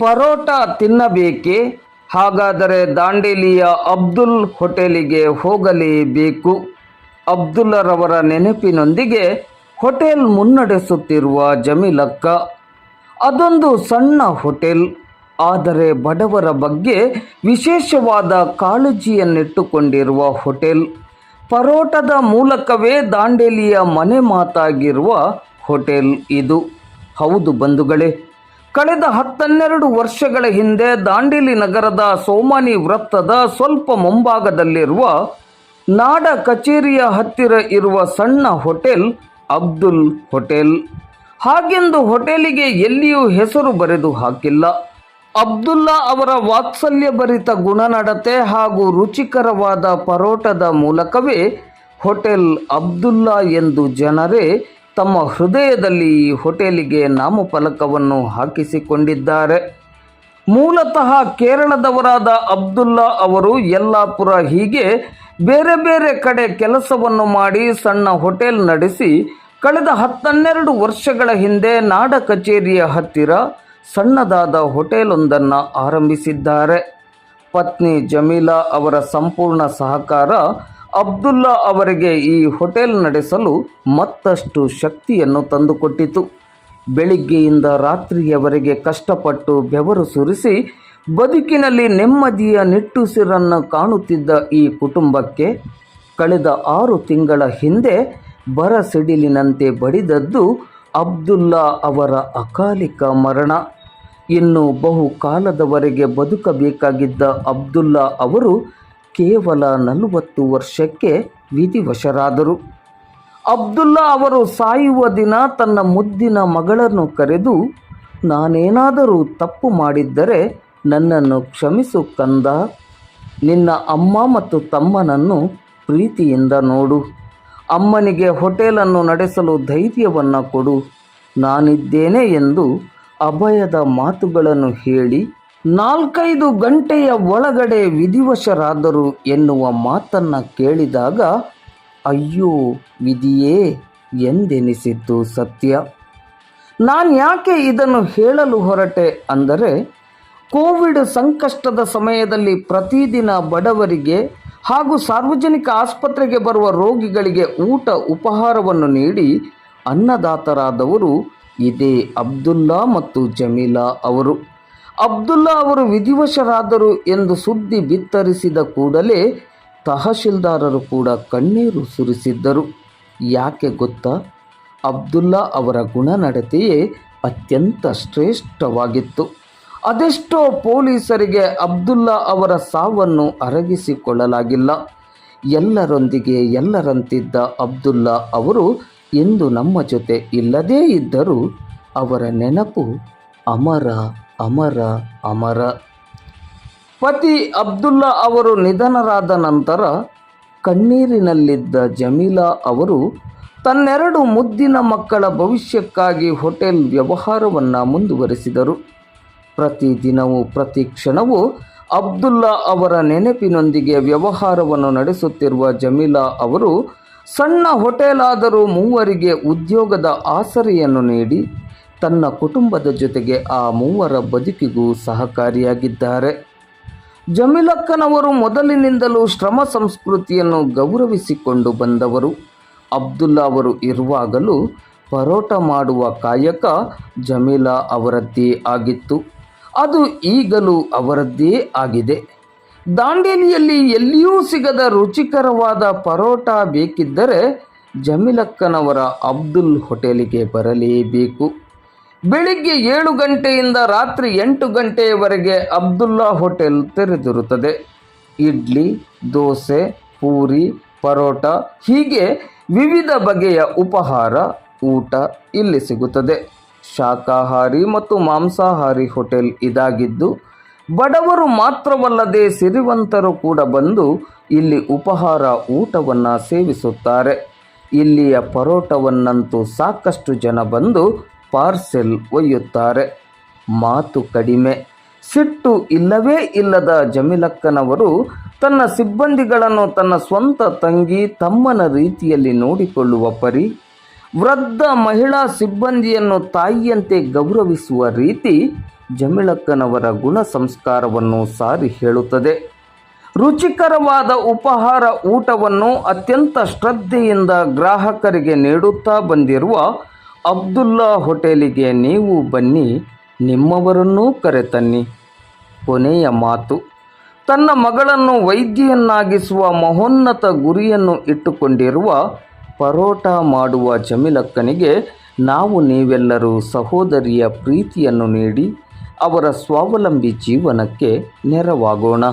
ಪರೋಟ ತಿನ್ನಬೇಕೆ? ಹಾಗಾದರೆ ದಾಂಡೇಲಿಯ ಅಬ್ದುಲ್ ಹೋಟೆಲಿಗೆ ಹೋಗಲೇಬೇಕು. ಅಬ್ದುಲ್ಲರವರ ನೆನಪಿನೊಂದಿಗೆ ಹೋಟೆಲ್ ಮುನ್ನಡೆಸುತ್ತಿರುವ ಜಮೀಲಕ್ಕ. ಅದೊಂದು ಸಣ್ಣ ಹೋಟೆಲ್. ಆದರೆ ಬಡವರ ಬಗ್ಗೆ ವಿಶೇಷವಾದ ಕಾಳಜಿಯನ್ನಿಟ್ಟುಕೊಂಡಿರುವ ಹೋಟೆಲ್. ಪರೋಟದ ಮೂಲಕವೇ ದಾಂಡೇಲಿಯ ಮನೆ ಮಾತಾಗಿರುವ ಹೋಟೆಲ್ ಇದು. ಹೌದು ಬಂಧುಗಳೇ ಕಳೆದ ಹತ್ತನ್ನೆರಡು ವರ್ಷಗಳ ಹಿಂದೆ ದಾಂಡೇಲಿ ನಗರದ ಸೋಮಾನಿ ವೃತ್ತದ ಸ್ವಲ್ಪ ಮುಂಭಾಗದಲ್ಲಿರುವ ನಾಡ ಕಚೇರಿಯ ಹತ್ತಿರ ಇರುವ ಸಣ್ಣ ಹೋಟೆಲ್ ಅಬ್ದುಲ್ ಹೋಟೆಲ್. ಹಾಗೆಂದು ಹೋಟೆಲಿಗೆ ಎಲ್ಲಿಯೂ ಹೆಸರು ಬರೆದು ಹಾಕಿಲ್ಲ. ಅಬ್ದುಲ್ಲಾ ಅವರ ವಾತ್ಸಲ್ಯ ಭರಿತ ಗುಣನಡತೆ ಹಾಗೂ ರುಚಿಕರವಾದ ಪರೋಟದ ಮೂಲಕವೇ ಹೋಟೆಲ್ ಅಬ್ದುಲ್ಲಾ ಎಂದು ಜನರೇ ತಮ್ಮ ಹೃದಯದಲ್ಲಿ ಈ ಹೋಟೆಲಿಗೆ ನಾಮಫಲಕವನ್ನು ಹಾಕಿಸಿಕೊಂಡಿದ್ದಾರೆ. ಮೂಲತಃ ಕೇರಳದವರಾದ ಅಬ್ದುಲ್ಲಾ ಅವರು ಯಲ್ಲಾಪುರ ಹೀಗೆ ಬೇರೆ ಬೇರೆ ಕಡೆ ಕೆಲಸವನ್ನು ಮಾಡಿ ಸಣ್ಣ ಹೋಟೆಲ್ ನಡೆಸಿ ಕಳೆದ ಹತ್ತನ್ನೆರಡು ವರ್ಷಗಳ ಹಿಂದೆ ನಾಡ ಕಚೇರಿಯ ಹತ್ತಿರ ಸಣ್ಣದಾದ ಹೋಟೆಲೊಂದನ್ನು ಆರಂಭಿಸಿದ್ದಾರೆ. ಪತ್ನಿ ಜಮೀಲಾ ಅವರ ಸಂಪೂರ್ಣ ಸಹಕಾರ ಅಬ್ದುಲ್ಲಾ ಅವರಿಗೆ ಈ ಹೋಟೆಲ್ ನಡೆಸಲು ಮತ್ತಷ್ಟು ಶಕ್ತಿಯನ್ನು ತಂದುಕೊಟ್ಟಿತು. ಬೆಳಿಗ್ಗೆಯಿಂದ ರಾತ್ರಿಯವರೆಗೆ ಕಷ್ಟಪಟ್ಟು ಬೆವರು ಸುರಿಸಿ ಬದುಕಿನಲ್ಲಿ ನೆಮ್ಮದಿಯ ನಿಟ್ಟುಸಿರನ್ನು ಕಾಣುತ್ತಿದ್ದ ಈ ಕುಟುಂಬಕ್ಕೆ ಕಳೆದ ಆರು ತಿಂಗಳ ಹಿಂದೆ ಬರ ಸಿಡಿಲಿನಂತೆ ಬಡಿದದ್ದು ಅಬ್ದುಲ್ಲಾ ಅವರ ಅಕಾಲಿಕ ಮರಣ. ಇನ್ನು ಬಹುಕಾಲದವರೆಗೆ ಬದುಕಬೇಕಾಗಿದ್ದ ಅಬ್ದುಲ್ಲಾ ಅವರು ಕೇವಲ ನಲವತ್ತು ವರ್ಷಕ್ಕೆ ವಿಧಿವಶರಾದರು. ಅಬ್ದುಲ್ಲಾ ಅವರು ಸಾಯುವ ದಿನ ತನ್ನ ಮುದ್ದಿನ ಮಗಳನ್ನು ಕರೆದು, ನಾನೇನಾದರೂ ತಪ್ಪು ಮಾಡಿದ್ದರೆ ನನ್ನನ್ನು ಕ್ಷಮಿಸು ಕಂದ. ನಿನ್ನ ಅಮ್ಮ ಮತ್ತು ತಮ್ಮನನ್ನು ಪ್ರೀತಿಯಿಂದ ನೋಡು. ಅಮ್ಮನಿಗೆ ಹೋಟೆಲನ್ನು ನಡೆಸಲು ಧೈರ್ಯವನ್ನು ಕೊಡು. ನಾನಿದ್ದೇನೆ ಎಂದು ಅಭಯದ ಮಾತುಗಳನ್ನು ಹೇಳಿ ನಾಲ್ಕೈದು ಗಂಟೆಯ ಒಳಗಡೆ ವಿಧಿವಶರಾದರು ಎನ್ನುವ ಮಾತನ್ನು ಕೇಳಿದಾಗ, ಅಯ್ಯೋ, ವಿಧಿಯೇ ಎಂದೆನಿಸಿತು ಸತ್ಯ. ನಾನು ಯಾಕೆ ಇದನ್ನು ಹೇಳಲು ಹೊರಟೆ? ಅಂದರೆ, ಕೋವಿಡ್ ಸಂಕಷ್ಟದ ಸಮಯದಲ್ಲಿ ಪ್ರತಿದಿನ ಬಡವರಿಗೆ ಹಾಗೂ ಸಾರ್ವಜನಿಕ ಆಸ್ಪತ್ರೆಗೆ ಬರುವ ರೋಗಿಗಳಿಗೆ ಊಟ ಉಪಹಾರವನ್ನು ನೀಡಿ ಅನ್ನದಾತರಾದವರು ಇದೇ ಅಬ್ದುಲ್ಲಾ ಮತ್ತು ಜಮೀಲಾ ಅವರು. ಅಬ್ದುಲ್ಲಾ ಅವರು ವಿಧಿವಶರಾದರು ಎಂದು ಸುದ್ದಿ ಬಿತ್ತರಿಸಿದ ಕೂಡಲೇ ತಹಶೀಲ್ದಾರರು ಕೂಡ ಕಣ್ಣೀರು ಸುರಿಸಿದ್ದರು. ಯಾಕೆ ಗೊತ್ತಾ? ಅಬ್ದುಲ್ಲಾ ಅವರ ಗುಣನಡತೆಯೇ ಅತ್ಯಂತ ಶ್ರೇಷ್ಠವಾಗಿತ್ತು. ಅದೆಷ್ಟೋ ಪೊಲೀಸರಿಗೆ ಅಬ್ದುಲ್ಲಾ ಅವರ ಸಾವನ್ನು ಅರಗಿಸಿಕೊಳ್ಳಲಾಗಿಲ್ಲ. ಎಲ್ಲರೊಂದಿಗೆ ಎಲ್ಲರಂತಿದ್ದ ಅಬ್ದುಲ್ಲಾ ಅವರು ಎಂದು ನಮ್ಮ ಜೊತೆ ಇಲ್ಲದೇ ಇದ್ದರೂ ಅವರ ನೆನಪು ಅಮರ. ಅಮರ ಅಮರ. ಪತಿ ಅಬ್ದುಲ್ಲಾ ಅವರು ನಿಧನರಾದ ನಂತರ ಕಣ್ಣೀರಿನಲ್ಲಿದ್ದ ಜಮೀಲಾ ಅವರು ತನ್ನೆರಡು ಮುದ್ದಿನ ಮಕ್ಕಳ ಭವಿಷ್ಯಕ್ಕಾಗಿ ಹೋಟೆಲ್ ವ್ಯವಹಾರವನ್ನು ಮುಂದುವರೆಸಿದರು. ಪ್ರತಿದಿನವೂ ಪ್ರತಿ ಕ್ಷಣವೂ ಅಬ್ದುಲ್ಲಾ ಅವರ ನೆನಪಿನೊಂದಿಗೆ ವ್ಯವಹಾರವನ್ನು ನಡೆಸುತ್ತಿರುವ ಜಮೀಲಾ ಅವರು ಸಣ್ಣ ಹೋಟೆಲ್ ಆದರೂ ಮೂವರಿಗೆ ಉದ್ಯೋಗದ ಆಸರೆಯನ್ನು ನೀಡಿ ತನ್ನ ಕುಟುಂಬದ ಜೊತೆಗೆ ಆ ಮೂವರ ಬದುಕಿಗೂ ಸಹಕಾರಿಯಾಗಿದ್ದಾರೆ. ಜಮೀಲಕ್ಕನವರು ಮೊದಲಿನಿಂದಲೂ ಶ್ರಮ ಸಂಸ್ಕೃತಿಯನ್ನು ಗೌರವಿಸಿಕೊಂಡು ಬಂದವರು. ಅಬ್ದುಲ್ಲಾ ಅವರು ಇರುವಾಗಲೂ ಪರೋಟ ಮಾಡುವ ಕಾಯಕ ಜಮೀಲಾ ಅವರದ್ದೇ ಆಗಿತ್ತು. ಅದು ಈಗಲೂ ಅವರದ್ದೇ ಆಗಿದೆ. ದಾಂಡೇಲಿಯಲ್ಲಿ ಎಲ್ಲಿಯೂ ಸಿಗದ ರುಚಿಕರವಾದ ಪರೋಟ ಬೇಕಿದ್ದರೆ ಜಮಿಲಕ್ಕನವರ ಅಬ್ದುಲ್ ಹೋಟೆಲಿಗೆ ಬರಲೇಬೇಕು. ಬೆಳಿಗ್ಗೆ ಏಳು ಗಂಟೆಯಿಂದ ರಾತ್ರಿ ಎಂಟು ಗಂಟೆಯವರೆಗೆ ಅಬ್ದುಲ್ಲಾ ಹೋಟೆಲ್ ತೆರೆದಿರುತ್ತದೆ. ಇಡ್ಲಿ, ದೋಸೆ, ಪೂರಿ, ಪರೋಟ, ಹೀಗೆ ವಿವಿಧ ಬಗೆಯ ಉಪಹಾರ, ಊಟ ಇಲ್ಲಿ ಸಿಗುತ್ತದೆ. ಶಾಖಾಹಾರಿ ಮತ್ತು ಮಾಂಸಾಹಾರಿ ಹೋಟೆಲ್ ಇದಾಗಿದ್ದು, ಬಡವರು ಮಾತ್ರವಲ್ಲದೆ ಸಿರಿವಂತರು ಕೂಡ ಬಂದು ಇಲ್ಲಿ ಉಪಹಾರ, ಊಟವನ್ನು ಸೇವಿಸುತ್ತಾರೆ. ಇಲ್ಲಿಯ ಪರೋಟವನ್ನಂತೂ ಸಾಕಷ್ಟು ಜನ ಬಂದು ಪಾರ್ಸೆಲ್ ಒಯ್ಯುತ್ತಾರೆ. ಮಾತು ಕಡಿಮೆ. ಸಿಟ್ಟು ಇಲ್ಲವೇ ಇಲ್ಲದ ಜಮೀಲಕ್ಕನವರು ತನ್ನ ಸಿಬ್ಬಂದಿಗಳನ್ನು ತನ್ನ ಸ್ವಂತ ತಂಗಿ ತಮ್ಮನ ರೀತಿಯಲ್ಲಿ ನೋಡಿಕೊಳ್ಳುವ ಪರಿ, ವೃದ್ಧ ಮಹಿಳಾ ಸಿಬ್ಬಂದಿಯನ್ನು ತಾಯಿಯಂತೆ ಗೌರವಿಸುವ ರೀತಿ ಜಮಿಳಕ್ಕನವರ ಗುಣ ಸಂಸ್ಕಾರವನ್ನು ಸಾರಿ ಹೇಳುತ್ತದೆ. ರುಚಿಕರವಾದ ಉಪಹಾರ ಊಟವನ್ನು ಅತ್ಯಂತ ಶ್ರದ್ಧೆಯಿಂದ ಗ್ರಾಹಕರಿಗೆ ನೀಡುತ್ತಾ ಬಂದಿರುವ ಅಬ್ದುಲ್ಲಾ ಹೋಟೆಲಿಗೆ ನೀವು ಬನ್ನಿ, ನಿಮ್ಮವರನ್ನೂ ಕರೆತನ್ನಿ. ಕೊನೆಯ ಮಾತು, ತನ್ನ ಮಗಳನ್ನು ವೈದ್ಯೆಯನ್ನಾಗಿಸುವ ಮಹೋನ್ನತ ಗುರಿಯನ್ನು ಇಟ್ಟುಕೊಂಡಿರುವ ಪರೋಟ ಮಾಡುವ ಜಮಿಲಕ್ಕನಿಗೆ ನಾವು ನೀವೆಲ್ಲರೂ ಸಹೋದರಿಯ ಪ್ರೀತಿಯನ್ನು ನೀಡಿ ಅವರ ಸ್ವಾವಲಂಬಿ ಜೀವನಕ್ಕೆ ನೆರವಾಗೋಣ.